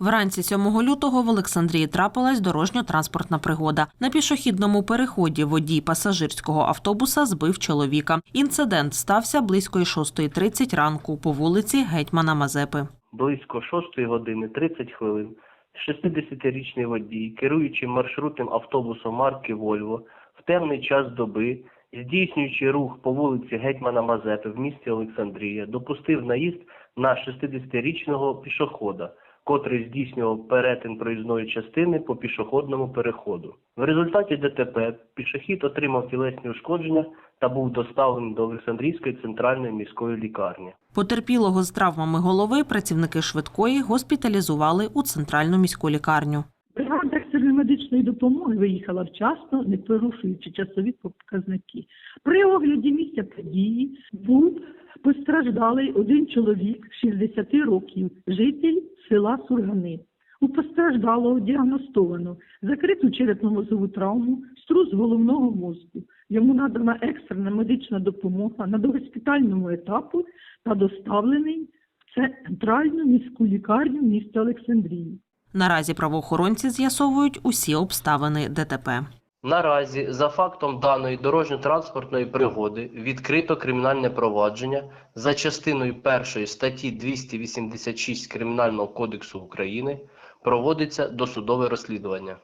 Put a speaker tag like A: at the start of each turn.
A: Вранці 7 лютого в Олександрії трапилась дорожньо-транспортна пригода. На пішохідному переході водій пасажирського автобуса збив чоловіка. Інцидент стався близько 6.30 ранку по вулиці Гетьмана Мазепи.
B: близько 6 години 30 хвилин 60-річний водій, керуючи маршрутним автобусом марки Вольво в темний час доби, здійснюючи рух по вулиці Гетьмана Мазепи в місті Олександрія, допустив наїзд на 60-річного пішохода, котрий здійснював перетин проїзної частини по пішохідному переходу. В результаті ДТП пішохід отримав тілесні ушкодження та був доставлений до Олександрійської центральної міської лікарні.
A: Потерпілого з травмами голови працівники швидкої госпіталізували у центральну міську лікарню.
C: Медичної допомоги виїхала вчасно, не порушуючи часові показники. При огляді місця події був постраждалий один чоловік 60 років, житель села Сургани. У постраждалого діагностовано закриту черепно-мозову травму, струс головного мозку. Йому надана екстрена медична допомога на догоспітальному етапу та доставлений в центральну міську лікарню міста Олександрії.
A: Наразі правоохоронці з'ясовують усі обставини ДТП.
B: Наразі за фактом даної дорожньо-транспортної пригоди відкрито кримінальне провадження за частиною 1 статті 286 Кримінального кодексу України проводиться досудове розслідування.